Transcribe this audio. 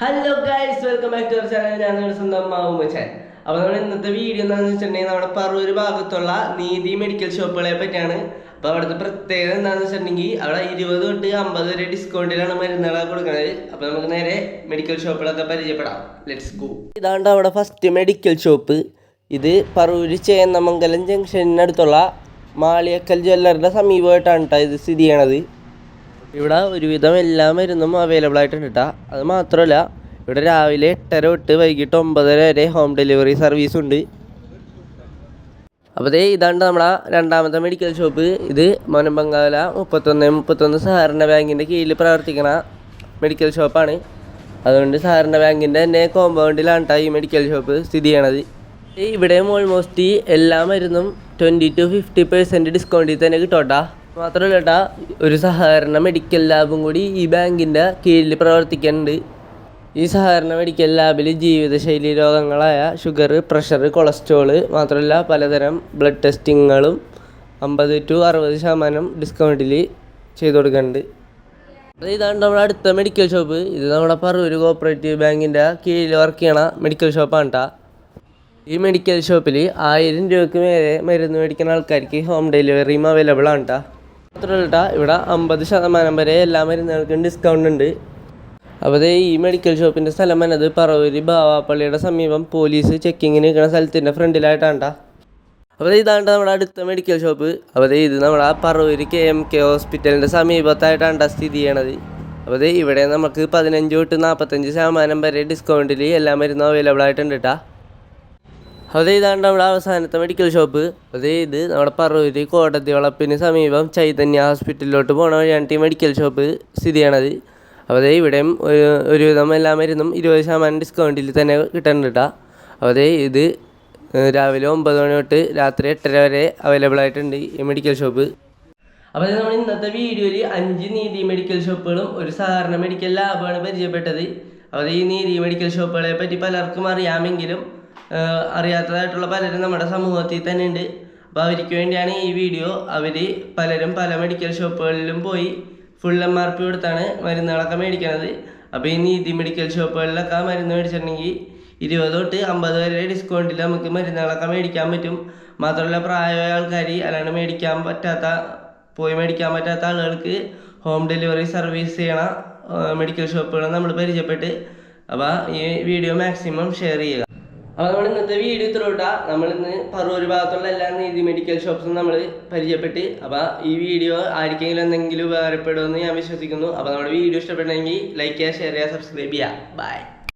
Hello guys welcome back to channel ഞാൻ നിങ്ങളുടെ സ്വന്തം മാവുമച്ചാൻ അപ്പോൾ നമ്മൾ ഇന്നത്തെ വീഡിയോ എന്താണെന്ന് വെച്ചിട്ടുണ്ടെങ്കിൽ നമ്മുടെ പറവൂർ ഭാഗത്തുള്ള നീതി മെഡിക്കൽ ഷോപ്പുകളെ പറ്റിയാണ്. അപ്പോൾ അവിടുത്തെ പ്രത്യേകത എന്താണെന്ന് വെച്ചിട്ടുണ്ടെങ്കിൽ അവിടെ ഇരുപത് തൊട്ട് അമ്പത് വരെ ഡിസ്കൗണ്ടിലാണ് മരുന്നുകളൊക്കെ കൊടുക്കുന്നത്. അപ്പോൾ നമുക്ക് നേരെ മെഡിക്കൽ ഷോപ്പുകളൊക്കെ പരിചയപ്പെടാം. ലെറ്റ്സ് ഗോ ഇതാണ്ട് അവിടെ ഫസ്റ്റ് മെഡിക്കൽ ഷോപ്പ് ഇത് പറവൂർ ചേന്നമംഗലം ജംഗ്ഷനടുത്തുള്ള മാളിയക്കൽ ജ്വല്ലറിന്റെ സമീപമായിട്ടാണ് ഇത് സ്ഥിതി ചെയ്യണത്. ഇവിടെ ഒരുവിധം എല്ലാ മരുന്നും അവൈലബിൾ ആയിട്ടുണ്ട് കേട്ടോ അത് മാത്രമല്ല ഇവിടെ രാവിലെ എട്ടര തൊട്ട് വൈകിട്ട് ഒമ്പതര വരെ ഹോം ഡെലിവറി സർവീസ് ഉണ്ട്. അപ്പോൾ ദേ ഇതാണ് നമ്മളെ രണ്ടാമത്തെ മെഡിക്കൽ ഷോപ്പ് ഇത് മോനമ്പങ്കാല മുപ്പത്തൊന്ന് മുപ്പത്തൊന്ന് സഹകരണ ബാങ്കിന്റെ കീഴിൽ പ്രവർത്തിക്കുന്ന മെഡിക്കൽ ഷോപ്പാണ് അതുകൊണ്ട് സഹകരണ ബാങ്കിന്റെ തന്നെ കോമ്പൗണ്ടിലാണ് ഈ മെഡിക്കൽ ഷോപ്പ് സ്ഥിതി ചെയ്യണത്. ഇവിടെ ഓൾമോസ്റ്റ് എല്ലാ മരുന്നും ട്വന്റി ടു ഫിഫ്റ്റി പെർസെന്റ് ഡിസ്കൗണ്ടിൽ തന്നെ കിട്ടോട്ടാ മാത്രമല്ല കേട്ടാ ഒരു സഹകരണ മെഡിക്കൽ ലാബും കൂടി ഈ ബാങ്കിന്റെ കീഴിൽ പ്രവർത്തിക്കുന്നുണ്ട്. ഈ സഹകരണ മെഡിക്കൽ ലാബിൽ ജീവിതശൈലി രോഗങ്ങളായ ഷുഗർ പ്രഷർ കൊളസ്ട്രോൾ മാത്രമല്ല പലതരം ബ്ലഡ് ടെസ്റ്റിങ്ങുകളും അമ്പത് ടു അറുപത് ശതമാനം ഡിസ്കൗണ്ടിൽ ചെയ്തു കൊടുക്കുന്നുണ്ട്. അത് ഇതാണ് നമ്മുടെ അടുത്ത മെഡിക്കൽ ഷോപ്പ് ഇത് നമ്മുടെ പറവൂർ കോപ്പറേറ്റീവ് ബാങ്കിന്റെ കീഴിൽ വർക്ക് ചെയ്യണ മെഡിക്കൽ ഷോപ്പാണ് കേട്ടോ ഈ മെഡിക്കൽ ഷോപ്പിൽ ആയിരം രൂപയ്ക്ക് മേലെ മരുന്ന് മേടിക്കുന്ന ആൾക്കാർക്ക് ഹോം ഡെലിവറിയും അവൈലബിൾ ആണ് കേട്ടോ മാത്രമല്ല ഇവിടെ അമ്പത് ശതമാനം വരെ എല്ലാ മരുന്നുകൾക്കും ഡിസ്കൗണ്ട് ഉണ്ട്. അപ്പോൾ ഈ മെഡിക്കൽ ഷോപ്പിന്റെ സ്ഥലം വന്നത് പറവൂരി ബാവാപ്പള്ളിയുടെ സമീപം പോലീസ് ചെക്കിങ്ങിന് നിൽക്കുന്ന സ്ഥലത്തിന്റെ ഫ്രണ്ടിലായിട്ടാണ് ട്ടാ. അപ്പോൾ ഇതാണ് നമ്മുടെ അടുത്ത മെഡിക്കൽ ഷോപ്പ് അപ്പോൾ ഇത് നമ്മുടെ പറവൂര് കെ എം കെ ഹോസ്പിറ്റലിന്റെ സമീപത്തായിട്ടാണ് ട്ടാ സ്ഥിതി ചെയ്യണത്. അപ്പോൾ ഇവിടെ നമുക്ക് പതിനഞ്ച് തൊട്ട് നാൽപ്പത്തഞ്ച് ശതമാനം വരെ ഡിസ്കൗണ്ടിൽ എല്ലാ മരുന്നും അവൈലബിൾ ആയിട്ടുണ്ട് കേട്ടോ അതേ ഇതാണ്ട് നമ്മുടെ അവസാനത്തെ മെഡിക്കൽ ഷോപ്പ് അതേ ഇത് നമ്മുടെ പറവൂര് കോടതി വളപ്പിന് സമീപം ചൈതന്യ ഹോസ്പിറ്റലിലോട്ട് പോണ വഴിയാണ് ഈ മെഡിക്കൽ ഷോപ്പ് സ്ഥിതി ചെയ്യണത്. അപ്പോൾ അതേ ഇവിടെയും ഒരു ഒരുവിധം എല്ലാ മരുന്നും ഇരുപത് ശതമാനം ഡിസ്കൗണ്ടിൽ തന്നെ കിട്ടുന്നുണ്ട് കേട്ടോ അപ്പോൾ അതേ ഇത് രാവിലെ ഒമ്പത് മണി തൊട്ട് രാത്രി എട്ടര വരെ അവൈലബിൾ ആയിട്ടുണ്ട് ഈ മെഡിക്കൽ ഷോപ്പ് അപ്പോൾ നമ്മൾ ഇന്നത്തെ വീഡിയോയിൽ അഞ്ച് നീതി മെഡിക്കൽ ഷോപ്പുകളും ഒരു സാധാരണ മെഡിക്കൽ ലാബാണ് പരിചയപ്പെട്ടത്. അപ്പോൾ ഈ നീതി മെഡിക്കൽ ഷോപ്പുകളെ പറ്റി പലർക്കും അറിയാമെങ്കിലും അറിയാത്തതായിട്ടുള്ള പലരും നമ്മുടെ സമൂഹത്തിൽ തന്നെ ഉണ്ട്. അപ്പോൾ അവർക്ക് വേണ്ടിയാണ് ഈ വീഡിയോ അവർ പലരും പല മെഡിക്കൽ ഷോപ്പുകളിലും പോയി ഫുൾ എം ആർ പി കൊടുത്താണ് മരുന്നുകളൊക്കെ മേടിക്കണത്. അപ്പോൾ ഈ നീതി മെഡിക്കൽ ഷോപ്പുകളിലൊക്കെ മരുന്ന് മേടിച്ചിട്ടുണ്ടെങ്കിൽ ഇരുപത് തൊട്ട് അമ്പത് വരെ ഡിസ്കൗണ്ടിൽ നമുക്ക് മരുന്നുകളൊക്കെ മേടിക്കാൻ പറ്റും. മാത്രമല്ല പ്രായമായ ആൾക്കാർ അല്ലാണ്ട് മേടിക്കാൻ പറ്റാത്ത പോയി മേടിക്കാൻ പറ്റാത്ത ആളുകൾക്ക് ഹോം ഡെലിവറി സർവീസ് ചെയ്യണ മെഡിക്കൽ ഷോപ്പുകൾ നമ്മൾ പരിചയപ്പെട്ട്. അപ്പോൾ ഈ വീഡിയോ മാക്സിമം ഷെയർ ചെയ്യുക. അപ്പോൾ നമ്മൾ ഇന്നത്തെ വീഡിയോ ഇത്രൂട്ടാ നമ്മൾ ഇന്ന് പറവൂർ ഭാഗത്തുള്ള എല്ലാ നീതി മെഡിക്കൽ ഷോപ്സും നമ്മൾ പരിചയപ്പെട്ട് അപ്പോൾ ഈ വീഡിയോ ആർക്കെങ്കിലും എന്തെങ്കിലും ഉപകാരപ്പെടുമെന്ന് ഞാൻ വിശ്വസിക്കുന്നു. അപ്പോൾ നമ്മുടെ വീഡിയോ ഇഷ്ടപ്പെട്ടെങ്കിൽ ലൈക്ക് ചെയ്യുക ഷെയർ ചെയ്യുക സബ്സ്ക്രൈബ് ചെയ്യുക. ബൈ